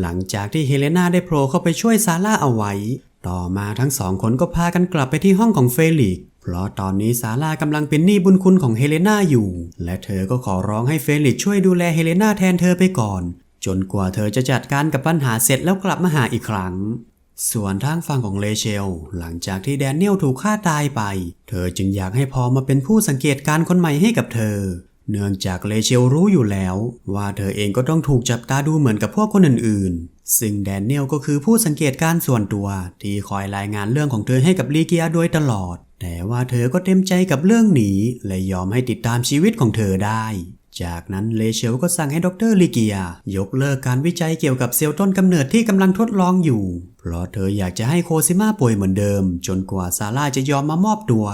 หลังจากที่เฮเลนาได้โผล่เข้าไปช่วยซาร่าเอาไว้ ต่อมาทั้งสองคนก็พากันกลับไปที่ห้องของเฟลิกเพราะตอนนี้ซาร่ากำลังเป็นหนี้บุญคุณของเฮเลนาอยู่ และเธอก็ขอร้องให้เฟลิกช่วยดูแลเฮเลนาแทนเธอไปก่อน จนกว่าเธอจะจัดการกับปัญหาเสร็จแล้วกลับมาหาอีกครั้ง ส่วนทางฝั่งของเลเชล หลังจากที่แดเนียลถูกฆ่าตายไป เธอจึงอยากให้พอมาเป็นผู้สังเกตการณ์คนใหม่ให้กับเธอ เนื่องจากเลเชลรู้อยู่แล้ว ว่าเธอเองก็ต้องถูกจับตาดูเหมือนกับพวกคนอื่นๆ ซึ่งแดเนียลก็คือผู้สังเกตการณ์ส่วนตัว ที่คอยรายงานเรื่องของเธอให้กับลีเกียโดยตลอด แต่ว่าเธอก็เต็มใจกับเรื่องนี้และยอมให้ติดตามชีวิตของเธอได้ จากนั้นเลเชลก็สั่งให้ดรลิเกีย ยกเลิกการวิจัยเกี่ยวกับเซลล์ต้นกำเนิดที่กำลังทดลองอยู่ เพราะเธออยากจะให้โคซิมาป่วยเหมือนเดิม จนกว่าซาร่าจะยอมมามอบตัว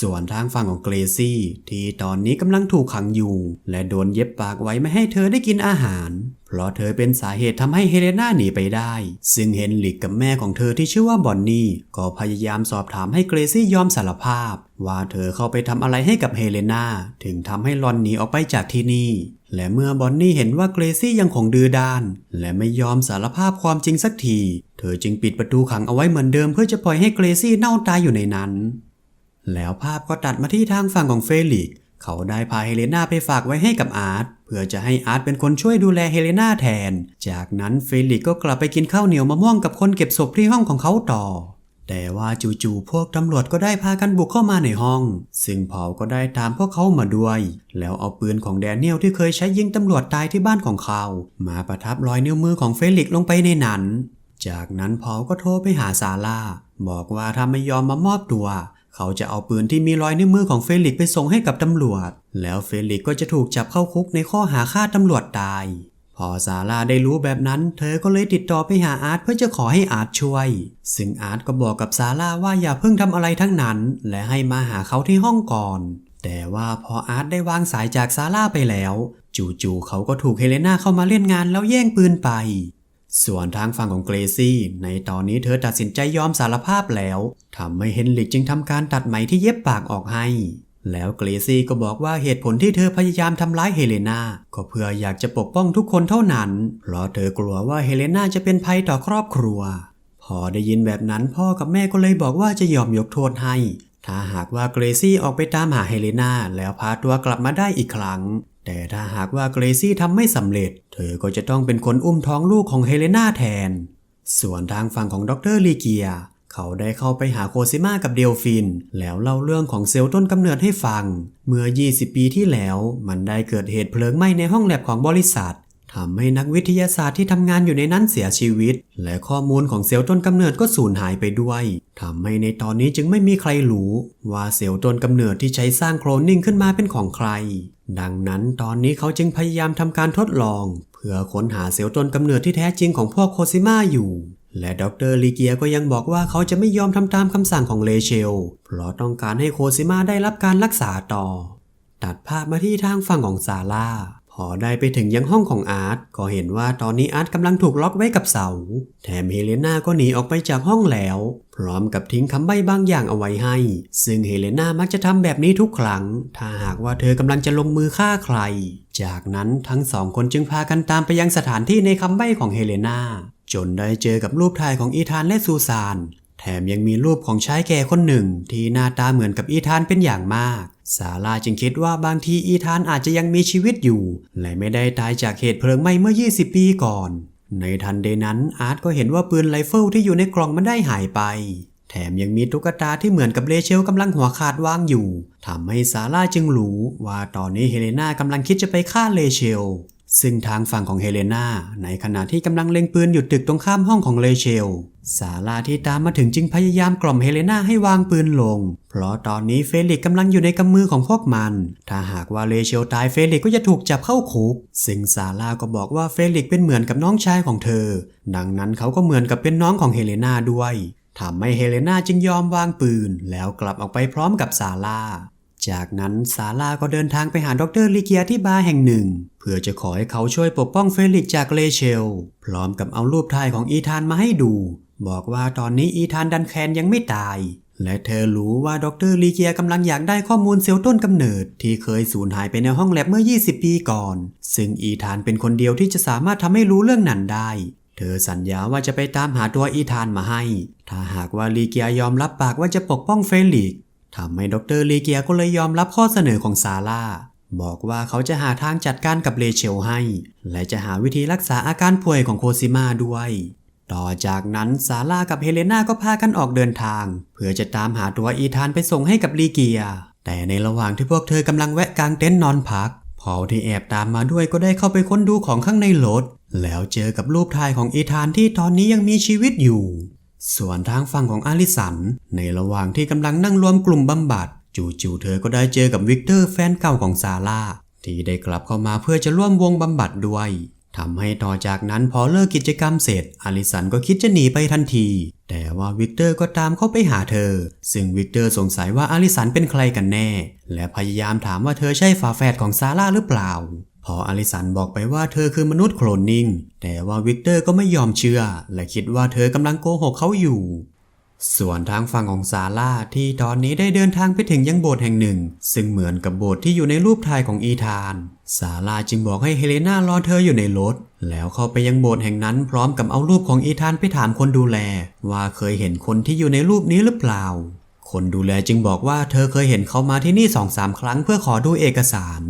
ส่วนทางฝั่งของเกรซี่ ที่ตอนนี้กำลังถูกขังอยู่ และโดนเย็บปากไว้ไม่ให้เธอได้กินอาหาร เพราะเธอเป็นสาเหตุทำให้เฮเลนาหนีไปได้ ซึ่งเฮนริกกับแม่ของเธอที่ชื่อว่าบอนนี่ ก็พยายามสอบถามให้เกรซี่ยอมสารภาพ ว่าเธอเข้าไปทำอะไรให้กับเฮเลนาถึงทำให้ลอนหนีออกไปจากที่นี่ และเมื่อบอนนี่เห็นว่าเกรซี่ยังคงดื้อด้าน และไม่ยอมสารภาพความจริงสักที เธอจึงปิดประตูขังเอาไว้เหมือนเดิมเพื่อจะปล่อยให้เกรซี่เน่าตายอยู่ในนั้น แล้วภาพก็ตัดมาที่ทางฝั่งของเฟลิก เขาได้พาเฮเลนาไปฝากไว้ให้กับอาร์ตเพื่อจะให้อาร์ตเป็นคนช่วยดูแลเฮเลนาแทน จากนั้นเฟลิกก็กลับไปกินข้าวเหนียวมะม่วงกับคนเก็บศพที่ห้องของเขาต่อ แต่ว่าจู่ๆพวกตำรวจก็ได้พากันบุกเข้ามาในห้อง ซึ่งพอก็ได้ตามพวกเขามาด้วย แล้วเอาปืนของแดเนียลที่เคยใช้ยิงตำรวจตายที่บ้านของเขา มาประทับรอยนิ้วมือของเฟลิกลงไปในนั้น จากนั้นพอก็โทรไปหาซาร่าบอกว่าถ้าไม่ยอมมามอบตัว เขาจะเอาปืนที่มีรอยนิ้วมือของเฟลิกไปส่งให้กับตำรวจ แล้วเฟลิกก็จะถูกจับเข้าคุกในข้อหาฆ่าตำรวจตาย พอซาร่าได้รู้แบบนั้น เธอก็เลยติดต่อไปหาอาร์ตเพื่อจะขอให้อาร์ตช่วย ซึ่งอาร์ตก็บอกกับซาร่าว่าอย่าเพิ่งทำอะไรทั้งนั้น และให้มาหาเขาที่ห้องก่อน แต่ว่าพออาร์ตได้วางสายจากซาร่าไปแล้ว จู่ๆเขาก็ถูกเฮเลนาเข้ามาเล่นงานแล้วแย่งปืนไป ส่วนทางฝั่งของเกรซี่ในตอนนี้เธอตัดสินใจยอมสารภาพแล้วทำให้เฮนริกจึงทำการตัดไหมที่เย็บปากออกให้ แล้วเกรซี่ก็บอกว่าเหตุผลที่เธอพยายามทำร้ายเฮเลนาก็เพื่ออยากจะปกป้องทุกคนเท่านั้น เพราะเธอกลัวว่าเฮเลนาจะเป็นภัยต่อครอบครัว พอได้ยินแบบนั้นพ่อกับแม่ก็เลยบอกว่าจะยอมยกโทษให้ ถ้าหากว่าเกรซี่ออกไปตามหาเฮเลนาแล้วพาตัวกลับมาได้อีกครั้ง แต่ถ้าหากว่าเกรซี่ทำไม่สำเร็จ เธอก็จะต้องเป็นคนอุ้มท้องลูกของเฮเลนาแทน ส่วนทางฝั่งของดรลีเกีย เขาได้เข้าไปหาโคซิมากับเดลฟิน แล้วเล่าเรื่องของเซลล์ต้นกำเนิดให้ฟัง เมื่อ 20 ปีที่แล้ว มันได้เกิดเหตุเพลิงไหม้ในห้องแลบของบริษัท ทำให้นักวิทยาศาสตร์ที่ทำงานอยู่ในนั้นเสียชีวิต และข้อมูลของเซลล์ต้นกำเนิดก็สูญหายไปด้วยทำให้ในตอนนี้จึงไม่มีใครรู้ ว่าเซลล์ต้นกำเนิดที่ใช้สร้างโคลนนิ่งขึ้นมาเป็นของใคร ดังนั้นตอนนี้เขาจึงพยายามทำการทดลอง เพื่อค้นหาเซลล์ต้นกำเนิดที่แท้จริงของพวกโคซิมาอยู่และดรลีเกียก็ยังบอกว่าเขาจะไม่ยอมทำตามคำสั่งของเลเชล เพราะต้องการให้โคซิมาได้รับการรักษาต่อ ตัดภาพมาที่ทางฝั่งของซาร่า พอได้ไปถึงยังห้องของอาร์ตก็เห็นว่าตอนนี้อาร์ตกำลังถูกล็อกไว้กับเสา แถมเฮเลนาก็หนีออกไปจากห้องแล้ว พร้อมกับทิ้งคำใบ้บางอย่างเอาไว้ให้ ซึ่งเฮเลนามักจะทำแบบนี้ทุกครั้ง ถ้าหากว่าเธอกำลังจะลงมือฆ่าใคร จากนั้นทั้งสองคนจึงพากันตามไปยังสถานที่ในคำใบ้ของเฮเลนาจนได้เจอกับรูปถ่ายของอีธานและซูซาน แถมยังมีรูปของชายแก่คนหนึ่ง ที่หน้าตาเหมือนกับอีธานเป็นอย่างมากซาร่าจึงคิดว่าบางทีอีธานอาจจะยังมีชีวิตอยู่ และไม่ได้ตายจากเหตุเพลิงไหม้เมื่อ 20 ปีก่อน ในทันใดนั้นอาร์ตก็เห็นว่าปืนไรเฟิลที่อยู่ในกล่องมันได้หายไป แถมยังมีตุ๊กตาที่เหมือนกับเลเชลกำลังหัวขาดวางอยู่ทำให้ซาร่าจึงรู้ว่าตอนนี้เฮเลนากำลังคิดจะไปฆ่าเลเชล ซึ่งทางฝั่งของเฮเลนาในขณะที่กำลังเล็งปืนอยู่ตึกตรงข้ามห้องของเลเชล ซาร่าที่ตามมาถึงจึงพยายามกล่อมเฮเลนาให้วางปืนลง เพราะตอนนี้เฟลิกกำลังอยู่ในกำมือของพวกมัน ถ้าหากว่าเลเชลตายเฟลิกก็จะถูกจับเข้าคุก ซึ่งซาร่าก็บอกว่าเฟลิกเป็นเหมือนกับน้องชายของเธอ ดังนั้นเขาก็เหมือนกับเป็นน้องของเฮเลนาด้วยทำให้เฮเลนาจึงยอมวางปืน แล้วกลับออกไปพร้อมกับซาร่า จากนั้นซาร่าก็เดินทางไปหาดรลิเกียที่บาร์แห่งหนึ่ง เพื่อจะขอให้เขาช่วยปกป้องเฟลิกจากเลเชล พร้อมกับเอารูปถ่ายของอีธานมาให้ดู บอกว่าตอนนี้อีธานดันแคนยังไม่ตาย และเธอรู้ว่าดรลีเกียกำลังอยากได้ข้อมูลเซลล์ต้นกำเนิด ที่เคยสูญหายไปในห้องแลบเมื่อ 20 ปีก่อน ซึ่งอีธานเป็นคนเดียวที่จะสามารถทำให้รู้เรื่องนั้นได้เธอสัญญาว่าจะไปตามหาตัวอีธานมาให้ ถ้าหากว่าลีเกียยอมรับปากว่าจะปกป้องเฟลิก ทำให้ดรลีเกียก็เลยยอมรับข้อเสนอของซาร่า บอกว่าเขาจะหาทางจัดการกับเลเชลให้ และจะหาวิธีรักษาอาการป่วยของโคซิมาด้วย ต่อจากนั้นซาร่ากับเฮเลนาก็พากันออกเดินทาง เพื่อจะตามหาตัวอีธานไปส่งให้กับลีเกีย แต่ในระหว่างที่พวกเธอกำลังแวะกลางเต็นท์นอนพักพอที่แอบตามมาด้วยก็ได้เข้าไปค้นดูของข้างในรถแล้วเจอกับรูปถ่ายของอีธานที่ตอนนี้ยังมีชีวิตอยู่ ส่วนทางฝั่งของอาริสัน ในระหว่างที่กำลังนั่งรวมกลุ่มบำบัด จู่ๆเธอก็ได้เจอกับวิกเตอร์แฟนเก่าของซาร่าที่ได้กลับเข้ามาเพื่อจะร่วมวงบำบัดด้วยทำให้ต่อจากนั้นพอเลิกกิจกรรมเสร็จอาริสันก็คิดจะหนีไปทันที แต่ว่าวิกเตอร์ก็ตามเข้าไปหาเธอ ซึ่งวิกเตอร์สงสัยว่าอาริสันเป็นใครกันแน่ และพยายามถามว่าเธอใช่ฝาแฝดของซาร่าหรือเปล่า พออลิสันบอกไปว่าเธอคือมนุษย์โคลนนิ่ง แต่ว่าวิกเตอร์ก็ไม่ยอมเชื่อ และคิดว่าเธอกำลังโกหกเขาอยู่ ส่วนทางฝั่งของซาร่าที่ตอนนี้ได้เดินทางไปถึงยังโบสถ์แห่งหนึ่ง ซึ่งเหมือนกับโบสถ์ที่อยู่ในรูปถ่ายของอีธานซาร่าจึงบอกให้เฮเลนารอเธออยู่ในรถ แล้วเข้าไปยังโบสถ์แห่งนั้นพร้อมกับเอารูปของอีธานไปถามคนดูแล ว่าเคยเห็นคนที่อยู่ในรูปนี้หรือเปล่าคนดูแลจึงบอกว่าเธอเคยเห็นเขามาที่นี่สองสามครั้งเพื่อขอดูเอกสาร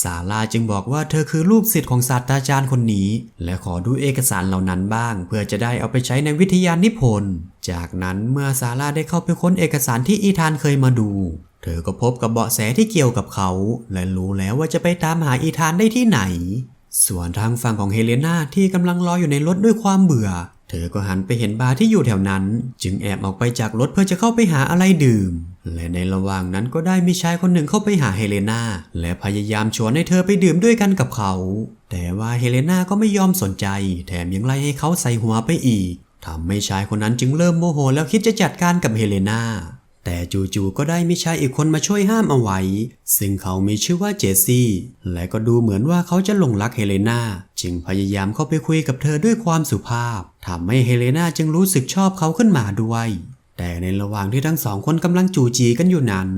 ซาร่าจึงบอกว่าเธอคือลูกศิษย์ของศาสตราจารย์คนนี้ และขอดูเอกสารเหล่านั้นบ้าง เพื่อจะได้เอาไปใช้ในวิทยานิพนธ์ จากนั้นเมื่อซาร่าได้เข้าไปค้นเอกสารที่อีธานเคยมาดู เธอก็พบกับเบาะแสที่เกี่ยวกับเขา และรู้แล้วว่าจะไปตามหาอีธานได้ที่ไหน ส่วนทางฝั่งของเฮเลนาที่กำลังรออยู่ในรถด้วยความเบื่อ เธอก็หันไปเห็นบาร์ที่อยู่แถวนั้น จึงแอบออกไปจากรถเพื่อจะเข้าไปหาอะไรดื่ม และในระหว่างนั้นก็ได้มีชายคนหนึ่งเข้าไปหาเฮเลนาและพยายามชวนให้เธอไปดื่มด้วยกันกับเขา แต่ว่าเฮเลนาก็ไม่ยอมสนใจ แถมยังไล่ให้เขาใส่หัวไปอีกทำให้ชายคนนั้นจึงเริ่มโมโหแล้วคิดจะจัดการกับเฮเลนา แต่จู่ๆก็ได้มีชายอีกคนมาช่วยห้ามเอาไว้ ซึ่งเขามีชื่อว่าเจสซี่ และก็ดูเหมือนว่าเขาจะหลงรักเฮเลนาจึงพยายามเข้าไปคุยกับเธอด้วยความสุภาพทำให้เฮเลนาจึงรู้สึกชอบเขาขึ้นมาด้วย แต่ในระหว่างที่ทั้งสองคนกำลังจู่จีกันอยู่นั้น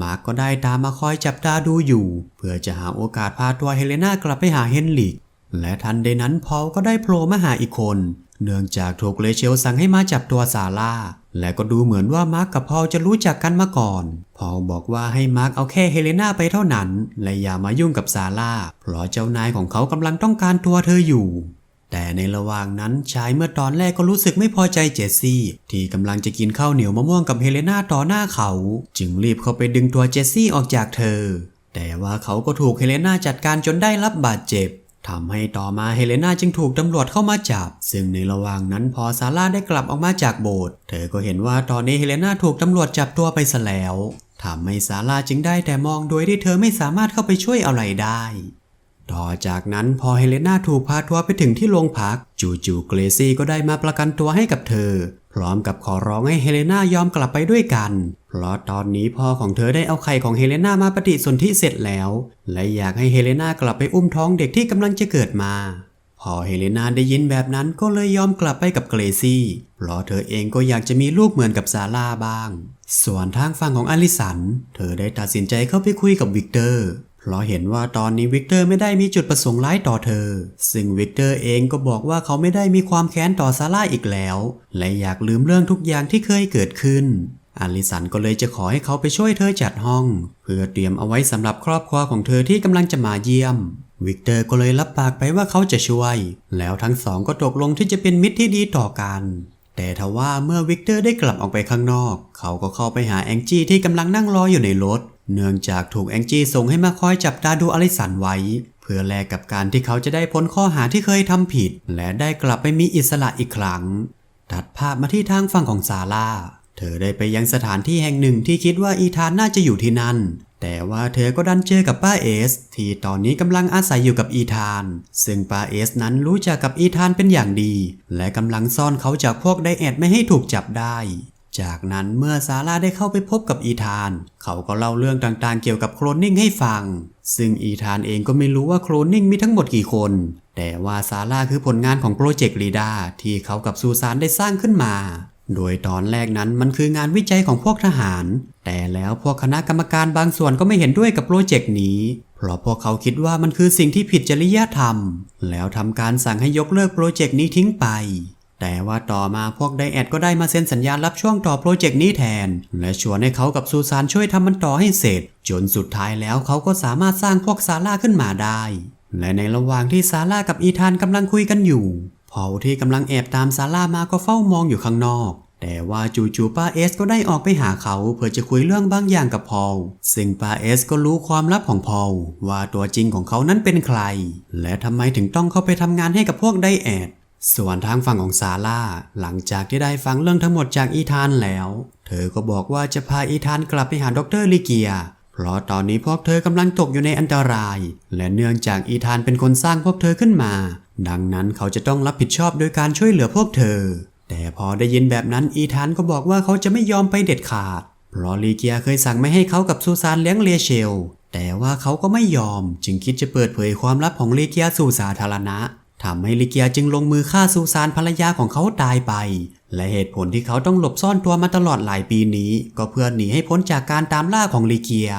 มาร์กก็ได้ตามมาคอยจับตาดูอยู่ เพื่อจะหาโอกาสพาตัวเฮเลนากลับไปหาเฮนริกและทันใดนั้นพอลก็ได้โผล่มาหาอีกคน เนื่องจากถูกเลเชลสั่งให้มาจับตัวซาร่า และก็ดูเหมือนว่ามาร์กกับพอลจะรู้จักกันมาก่อน พอลบอกว่าให้มาร์กเอาแค่เฮเลนาไปเท่านั้น และอย่ามายุ่งกับซาร่า เพราะเจ้านายของเขากำลังต้องการตัวเธออยู่ แต่ในระหว่างนั้นชายเมื่อตอนแรกก็รู้สึกไม่พอใจเจสซี่ ที่กำลังจะกินข้าวเหนียวมะม่วงกับเฮเลนาต่อหน้าเขา จึงรีบเข้าไปดึงตัวเจสซี่ออกจากเธอ แต่ว่าเขาก็ถูกเฮเลนาจัดการจนได้รับบาดเจ็บ ทำให้ต่อมาเฮเลนาจึงถูกตำรวจเข้ามาจับ ซึ่งในระหว่างนั้นพอซาร่าได้กลับออกมาจากโบสถ์เธอก็เห็นว่าตอนนี้เฮเลนาถูกตำรวจจับตัวไปซะแล้วทำให้ซาร่าจึงได้แต่มองโดยที่เธอไม่สามารถเข้าไปช่วยอะไรได้ ต่อจากนั้นพอเฮเลนาถูกพาทัวร์ไปถึงที่โรงพัก จู่ๆเกรซี่ก็ได้มาประกันตัวให้กับเธอ พร้อมกับขอร้องให้เฮเลนายอมกลับไปด้วยกัน เพราะตอนนี้พ่อของเธอได้เอาไข่ของเฮเลนามาปฏิสนธิเสร็จแล้ว และอยากให้เฮเลนากลับไปอุ้มท้องเด็กที่กำลังจะเกิดมา พอเฮเลนาได้ยินแบบนั้นก็เลยยอมกลับไปกับเกรซี่ เพราะเธอเองก็อยากจะมีลูกเหมือนกับซาร่าบ้าง ส่วนทางฝั่งของอลิสัน เธอได้ตัดสินใจเข้าไปคุยกับวิกเตอร์เพราะเห็นว่าตอนนี้วิกเตอร์ไม่ได้มีจุดประสงค์ร้ายต่อเธอ ซึ่งวิกเตอร์เองก็บอกว่าเขาไม่ได้มีความแค้นต่อซาร่าอีกแล้ว และอยากลืมเรื่องทุกอย่างที่เคยเกิดขึ้น อลิสันก็เลยจะขอให้เขาไปช่วยเธอจัดห้อง เพื่อเตรียมเอาไว้สำหรับครอบครัวของเธอที่กำลังจะมาเยี่ยม วิกเตอร์ก็เลยรับปากไปว่าเขาจะช่วย แล้วทั้งสองก็ตกลงที่จะเป็นมิตรที่ดีต่อกัน แต่ทว่าเมื่อวิกเตอร์ได้กลับออกไปข้างนอก เขาก็เข้าไปหาแองจี้ที่กำลังนั่งรออยู่ในรถ เนื่องจากถูกแองจี้ส่งให้มาคอยจับตาดูอลิสันไว้ เพื่อแลกกับการที่เขาจะได้พ้นข้อหาที่เคยทำผิด และได้กลับไปมีอิสระอีกครั้ง ตัดภาพมาที่ทางฝั่งของซาร่า เธอได้ไปยังสถานที่แห่งหนึ่งที่คิดว่าอีธานน่าจะอยู่ที่นั่น แต่ว่าเธอก็ดันเจอกับป้าเอส ที่ตอนนี้กำลังอาศัยอยู่กับอีธาน ซึ่งป้าเอสนั้นรู้จักกับอีธานเป็นอย่างดี และกำลังซ่อนเขาจากพวกไดแอดไม่ให้ถูกจับได้จากนั้นเมื่อซาร่าได้เข้าไปพบกับอีธาน เขาก็เล่าเรื่องต่างๆเกี่ยวกับโคลนนิ่งให้ฟัง ซึ่งอีธานเองก็ไม่รู้ว่าโคลนนิ่งมีทั้งหมดกี่คน แต่ว่าซาร่าคือผลงานของโปรเจกต์ลีดาที่เขากับซูซานได้สร้างขึ้นมา โดยตอนแรกนั้นมันคืองานวิจัยของพวกทหาร แต่แล้วพวกคณะกรรมการบางส่วนก็ไม่เห็นด้วยกับโปรเจกต์นี้ เพราะพวกเขาคิดว่ามันคือสิ่งที่ผิดจริยธรรม แล้วทำการสั่งให้ยกเลิกโปรเจกต์นี้ทิ้งไป แต่ว่าต่อมาพวกไดแอดก็ได้มาเซ็นสัญญารับช่วงต่อโปรเจกต์นี้แทน และชวนให้เขากับซูซานช่วยทำมันต่อให้เสร็จ จนสุดท้ายแล้วเขาก็สามารถสร้างพวกซาร่าขึ้นมาได้ และในระหว่างที่ซาร่ากับอีธานกำลังคุยกันอยู่ พอลที่กำลังแอบตามซาร่ามาก็เฝ้ามองอยู่ข้างนอก แต่ว่าจู่ๆป้าเอสก็ได้ออกไปหาเขาเพื่อจะคุยเรื่องบางอย่างกับพอลซึ่งป้าเอสก็รู้ความลับของพอลว่าตัวจริงของเขานั้นเป็นใคร และทำไมถึงต้องเข้าไปทำงานให้กับพวกไดแอดส่วนทางฝั่งของซาร่าหลังจากที่ได้ฟังเรื่องทั้งหมดจากอีธานแล้ว เธอก็บอกว่าจะพาอีธานกลับไปหาดรลิเกีย เพราะตอนนี้พวกเธอกำลังตกอยู่ในอันตราย และเนื่องจากอีธานเป็นคนสร้างพวกเธอขึ้นมา ดังนั้นเขาจะต้องรับผิดชอบโดยการช่วยเหลือพวกเธอ แต่พอได้ยินแบบนั้นอีธานก็บอกว่าเขาจะไม่ยอมไปเด็ดขาด เพราะลีเกียเคยสั่งไม่ให้เขากับซูซานเลี้ยงเลเชล แต่ว่าเขาก็ไม่ยอม จึงคิดจะเปิดเผยความลับของลีเกียสู่สาธารณะทำให้ลีเกียจึงลงมือฆ่าซูซานภรรยาของเขาตายไป และเหตุผลที่เขาต้องหลบซ่อนตัวมาตลอดหลายปีนี้ ก็เพื่อหนีให้พ้นจากการตามล่าของลีเกีย